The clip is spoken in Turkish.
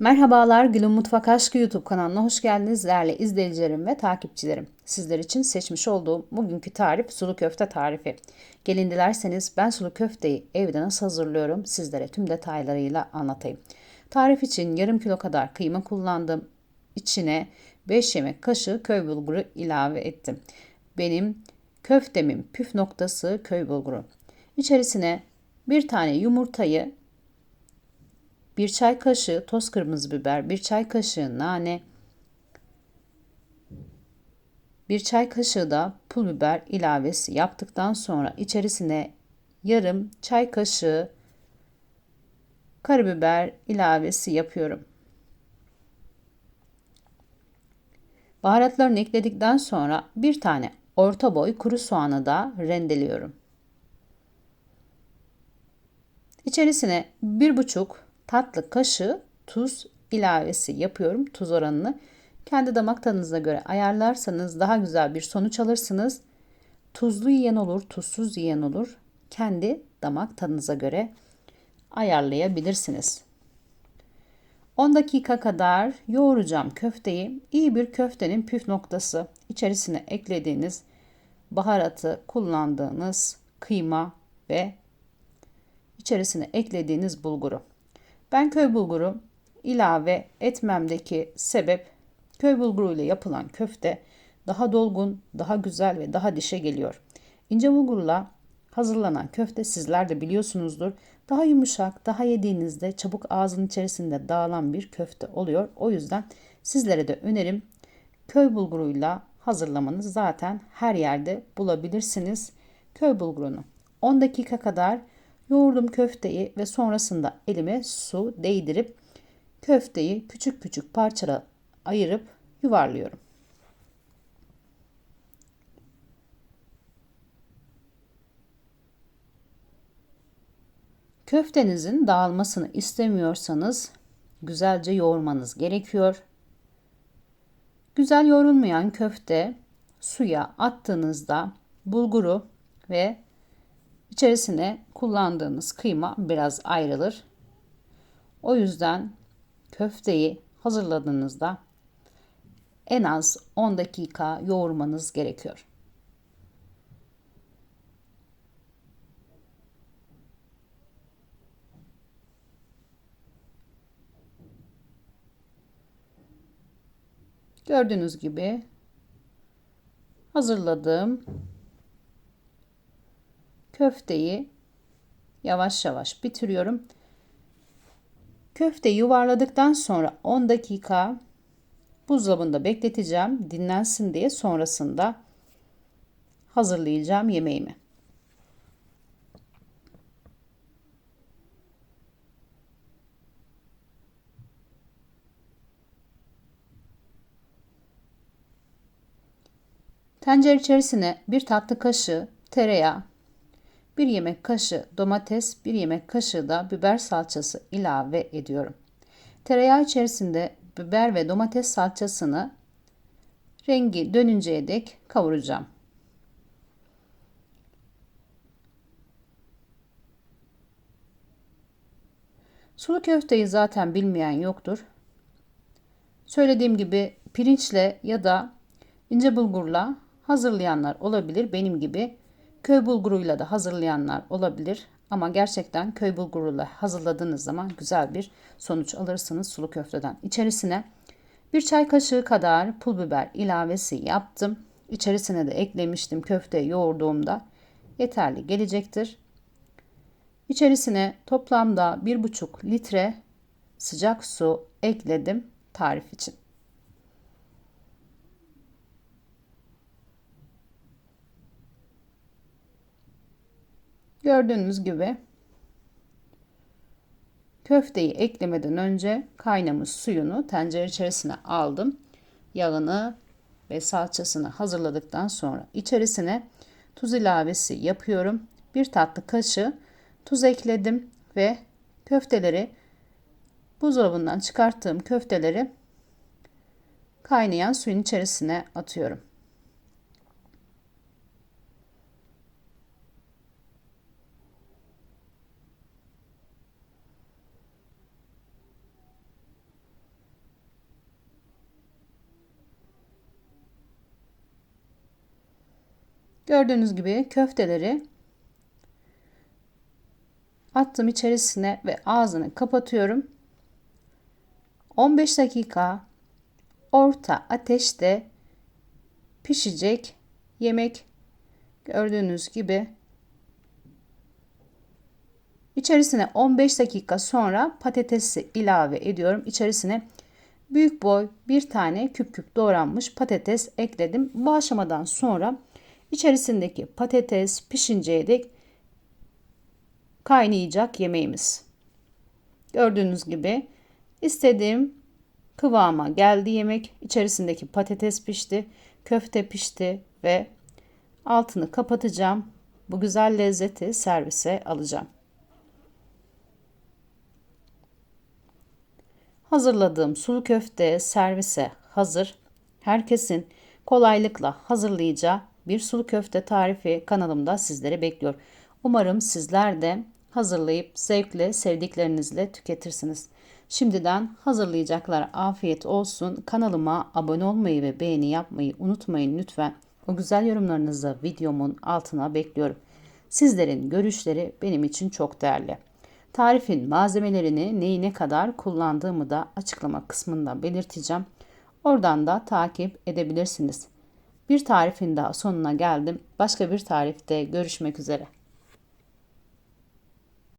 Merhabalar Gül'ün Mutfak Aşkı YouTube kanalına hoş geldiniz değerli izleyicilerim ve takipçilerim. Sizler için seçmiş olduğum bugünkü tarif sulu köfte tarifi. Gelin dilerseniz ben sulu köfteyi evde nasıl hazırlıyorum sizlere tüm detaylarıyla anlatayım. Tarif için yarım kilo kadar kıyma kullandım. İçine 5 yemek kaşığı köy bulguru ilave ettim. Benim köftemin püf noktası köy bulguru. İçerisine bir tane yumurtayı 1 çay kaşığı toz kırmızı biber, 1 çay kaşığı nane, 1 çay kaşığı da pul biber ilavesi yaptıktan sonra içerisine yarım çay kaşığı karabiber ilavesi yapıyorum. Baharatlarını ekledikten sonra bir tane orta boy kuru soğanı da rendeliyorum. İçerisine bir buçuk tatlı kaşığı tuz ilavesi yapıyorum. Tuz oranını kendi damak tadınıza göre ayarlarsanız daha güzel bir sonuç alırsınız. Tuzlu yiyen olur, tuzsuz yiyen olur. Kendi damak tadınıza göre ayarlayabilirsiniz. 10 dakika kadar yoğuracağım köfteyi. İyi bir köftenin püf noktası içerisine eklediğiniz baharatı kullandığınız kıyma ve içerisine eklediğiniz bulguru. Ben köy bulguru ilave etmemdeki sebep köy bulguru ile yapılan köfte daha dolgun, daha güzel ve daha dişe geliyor. İnce bulgurla hazırlanan köfte sizler de biliyorsunuzdur. Daha yumuşak, daha yediğinizde çabuk ağzın içerisinde dağılan bir köfte oluyor. O yüzden sizlere de önerim köy bulguruyla hazırlamanız zaten her yerde bulabilirsiniz. Köy bulgurunu 10 dakika kadar Yoğurdum köfteyi ve sonrasında elime su değdirip köfteyi küçük küçük parçalara ayırıp yuvarlıyorum. Köftenizin dağılmasını istemiyorsanız güzelce yoğurmanız gerekiyor. Güzel yoğrulmayan köfte suya attığınızda bulguru ve İçerisine kullandığımız kıyma biraz ayrılır. O yüzden köfteyi hazırladığınızda en az 10 dakika yoğurmanız gerekiyor. Gördüğünüz gibi hazırladığım köfteyi yavaş yavaş bitiriyorum. Köfteyi yuvarladıktan sonra 10 dakika buzdolabında bekleteceğim dinlensin diye sonrasında hazırlayacağım yemeğimi. Tencere içerisine bir tatlı kaşığı tereyağı, 1 yemek kaşığı domates, 1 yemek kaşığı da biber salçası ilave ediyorum. Tereyağı içerisinde biber ve domates salçasını rengi dönünceye dek kavuracağım. Sulu köfteyi zaten bilmeyen yoktur. Söylediğim gibi pirinçle ya da ince bulgurla hazırlayanlar olabilir. Benim gibi Köy bulguruyla da hazırlayanlar olabilir ama gerçekten köy bulguruyla hazırladığınız zaman güzel bir sonuç alırsınız sulu köfteden. İçerisine bir çay kaşığı kadar pul biber ilavesi yaptım. İçerisine de eklemiştim köfte yoğurduğumda yeterli gelecektir. İçerisine toplamda 1,5 litre sıcak su ekledim tarif için. Gördüğünüz gibi köfteyi eklemeden önce kaynamış suyunu tencere içerisine aldım. Yağını ve salçasını hazırladıktan sonra içerisine tuz ilavesi yapıyorum. Bir tatlı kaşığı tuz ekledim ve köfteleri buzdolabından çıkarttığım köfteleri kaynayan suyun içerisine atıyorum. Gördüğünüz gibi köfteleri attım içerisine ve ağzını kapatıyorum. 15 dakika orta ateşte pişecek yemek gördüğünüz gibi İçerisine 15 dakika sonra patatesi ilave ediyorum. İçerisine büyük boy bir tane küp küp doğranmış patates ekledim. Bu aşamadan sonra içerisindeki patates pişinceye dek kaynayacak yemeğimiz. Gördüğünüz gibi istediğim kıvama geldi yemek. İçerisindeki patates pişti, köfte pişti ve altını kapatacağım. Bu güzel lezzeti servise alacağım. Hazırladığım sulu köfte servise hazır. Herkesin kolaylıkla hazırlayacağı bir sulu köfte tarifi kanalımda sizlere bekliyor. Umarım sizler de hazırlayıp zevkle sevdiklerinizle tüketirsiniz. Şimdiden hazırlayacaklar afiyet olsun. Kanalıma abone olmayı ve beğeni yapmayı unutmayın lütfen. O güzel yorumlarınızı videomun altına bekliyorum. Sizlerin görüşleri benim için çok değerli. Tarifin malzemelerini neyi ne kadar kullandığımı da açıklama kısmında belirteceğim. Oradan da takip edebilirsiniz. Bir tarifin daha sonuna geldim. Başka bir tarifte görüşmek üzere.